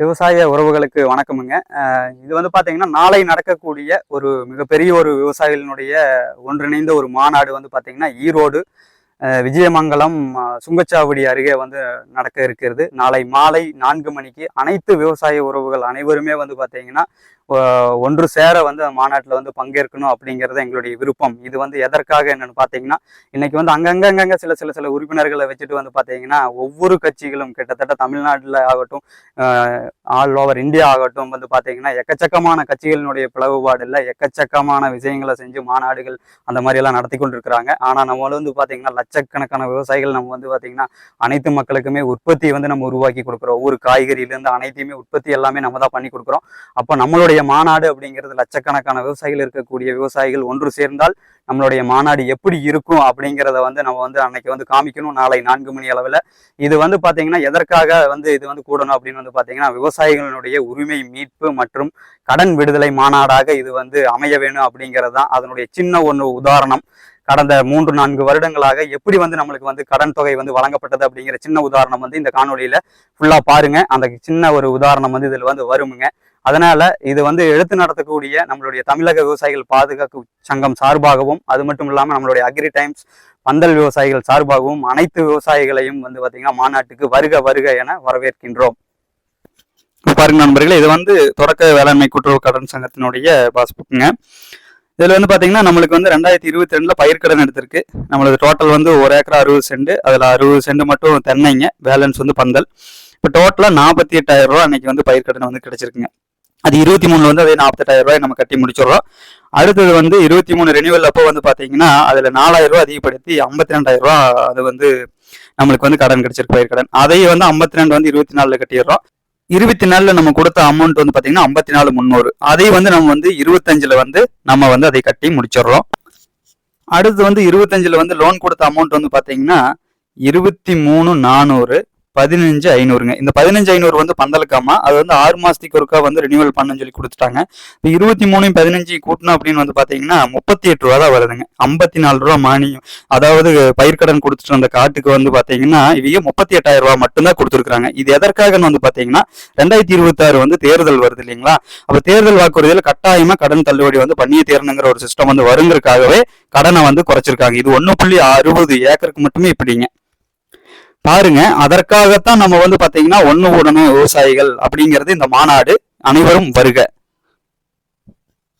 விவசாய உறவுகளுக்கு வணக்கமுங்க. அஹ் இது வந்து பாத்தீங்கன்னா நாளை நடக்கக்கூடிய ஒரு மிகப்பெரிய ஒரு விவசாயிகளினுடைய ஒன்றிணைந்த ஒரு மாநாடு வந்து பாத்தீங்கன்னா ஈரோடு விஜயமங்கலம் சுங்கச்சாவடி அருகே வந்து நடக்க இருக்கிறது. நாளை மாலை நான்கு மணிக்கு அனைத்து விவசாய உறவுகள் அனைவருமே வந்து பார்த்தீங்கன்னா ஒன்று சேர வந்து மாநாட்டில் வந்து பங்கேற்கணும் அப்படிங்கிறது எங்களுடைய விருப்பம். இது வந்து எதற்காக என்னன்னு பார்த்தீங்கன்னா இன்னைக்கு வந்து அங்கங்கங்கங்க சில சில சில உறுப்பினர்களை வச்சுட்டு வந்து பார்த்தீங்கன்னா ஒவ்வொரு கட்சிகளும் கிட்டத்தட்ட தமிழ்நாட்டில் ஆகட்டும் ஆல் ஓவர் இந்தியா ஆகட்டும் வந்து பார்த்தீங்கன்னா எக்கச்சக்கமான கட்சிகளினுடைய பிளவுபாடு இல்லை எக்கச்சக்கமான விஷயங்களை செஞ்சு மாநாடுகள் அந்த மாதிரி எல்லாம் நடத்தி கொண்டிருக்கிறாங்க. ஆனால் நம்மளும் வந்து பார்த்தீங்கன்னா லட்சக்கணக்கான விவசாயிகள் நம்ம வந்து பார்த்தீங்கன்னா அனைத்து மக்களுக்குமே உற்பத்தியை வந்து நம்ம உருவாக்கி கொடுக்குறோம். ஒவ்வொரு காய்கறியிலேருந்து அனைத்தையுமே உற்பத்தி எல்லாமே நம்ம தான் பண்ணி கொடுக்குறோம். அப்போ நம்மளுடைய மாநாடு அப்படிங்கிறது லட்சக்கணக்கான விவசாயிகள் இருக்கக்கூடிய விவசாயிகள் ஒன்று சேர்ந்தால் நம்மளுடைய மாநாடு எப்படி இருக்கும் அப்படிங்கிறத வந்து நம்ம வந்து அன்னைக்கு வந்து காமிக்கணும். நாளை நான்கு மணி அளவில். இது வந்து பார்த்தீங்கன்னா எதற்காக வந்து இது வந்து கூடணும் அப்படின்னு வந்து பார்த்தீங்கன்னா விவசாயிகளினுடைய உரிமை மீட்பு மற்றும் கடன் விடுதலை மாநாடாக இது வந்து அமைய வேணும் அப்படிங்கிறது தான் அதனுடைய சின்ன ஒன்று உதாரணம். கடந்த மூன்று நான்கு வருடங்களாக எப்படி வந்து நம்மளுக்கு வந்து கடன் தொகை வந்து வழங்கப்பட்டது அப்படிங்கிற சின்ன உதாரணம் வந்து இந்த காணொலியில ஃபுல்லா பாருங்க. அந்த சின்ன ஒரு உதாரணம் வந்து இதுல வந்து வருமுங்க. அதனால இது வந்து எடுத்து நடத்தக்கூடிய நம்மளுடைய தமிழக விவசாயிகள் பாதுகாப்பு சங்கம் சார்பாகவும் அது மட்டும் இல்லாமல் நம்மளுடைய அக்ரி டைம்ஸ் பந்தல் விவசாயிகள் சார்பாகவும் அனைத்து விவசாயிகளையும் வந்து பார்த்தீங்கன்னா மாநாட்டுக்கு வருக வருக என வரவேற்கின்றோம். பாருங்க நண்பர்களே இது வந்து தொடக்க வேளாண்மை கூட்டுறவு கடன் சங்கத்தினுடைய பாஸ்புக்குங்க இதில் வந்து பார்த்தீங்கன்னா நம்மளுக்கு வந்து ரெண்டாயிரத்தி இருபத்தி ரெண்டில் பயிர்க்கடன் எடுத்திருக்கு. நம்மளுக்கு டோட்டல் வந்து ஒரு ஏக்கரா அறுபது சென்ட் அதில் அறுபது சென்ட் மட்டும் தென்னைங்க பேலன்ஸ் வந்து பந்தல். இப்போ டோட்டலாக நாற்பத்தி எட்டாயிரம் ரூபா அன்னைக்கு வந்து பயிர்க்கடன் வந்து கிடைச்சிருக்குங்க. அது இருபத்தி மூணுல வந்து அதே நாற்பத்தெட்டாயிரம் ரூபாய் நம்ம கட்டி முடிச்சிடுறோம். அடுத்தது வந்து இருபத்தி மூணு ரெனியூவல் அப்போ வந்து பார்த்தீங்கன்னா அதில் நாலாயிரம் ரூபா அதிகப்படுத்தி ஐம்பத்தி ரெண்டாயிரம் ரூபா அது வந்து நம்மளுக்கு வந்து கடன் கிடைச்சிருக்கு பயிர்க்கடன் அதையும் வந்து ஐம்பத்தி ரெண்டு வந்து இருபத்தி நாலில் கட்டிடுறோம். இருபத்தி நாலுல நம்ம கொடுத்த அமௌண்ட் வந்து பாத்தீங்கன்னா ஐம்பத்தி நாலு முந்நூறு. அதை வந்து நம்ம வந்து இருபத்தஞ்சுல வந்து நம்ம வந்து அதை கட்டி முடிச்சிடுறோம். அடுத்து வந்து இருபத்தஞ்சுல வந்து லோன் கொடுத்த அமௌண்ட் வந்து பாத்தீங்கன்னா இருபத்தி மூணு நானூறு. பதினஞ்சு ஐநூறுங்க. இந்த பதினஞ்சு ஐநூறு வந்து பந்தலுக்காமா? அது வந்து ஆறு மாசத்துக்கு ஒருக்கா வந்து ரினியூவல் பண்ணணும்னு சொல்லி கொடுத்துட்டாங்க. இப்போ இருபத்தி மூணு பதினஞ்சு கூட்டணும் அப்படின்னு வந்து பாத்தீங்கன்னா முப்பத்தி எட்டு ரூபா தான் வருதுங்க. ஐம்பத்தி நாலு ரூபா மானியம். அதாவது பயிர்க்கடன் கொடுத்துட்டு வந்த காட்டுக்கு வந்து பாத்தீங்கன்னா இவங்க முப்பத்தி எட்டாயிரம் ரூபா மட்டும்தான் கொடுத்துருக்காங்க இது எதற்காகன்னு வந்து பாத்தீங்கன்னா ரெண்டாயிரத்தி இருபத்தாறு வந்து தேர்தல் வருது இல்லைங்களா? அப்ப தேர்தல் வாக்குறுதியில் கட்டாயமா கடன் தள்ளுபடி வந்து பண்ணியே தேரணுங்கிற ஒரு சிஸ்டம் வந்து வருங்கிறதுக்காகவே கடனை வந்து குறைச்சிருக்காங்க. இது ஒன்று புள்ளி அறுபது ஏக்கருக்கு மட்டுமே இப்படிங்க. பாருங்க அதற்காகத்தான் நம்ம வந்து பாத்தீங்கன்னா ஒன்று உடனே விவசாயிகள் அப்படிங்கிறது இந்த மாநாடு அனைவரும் வருக.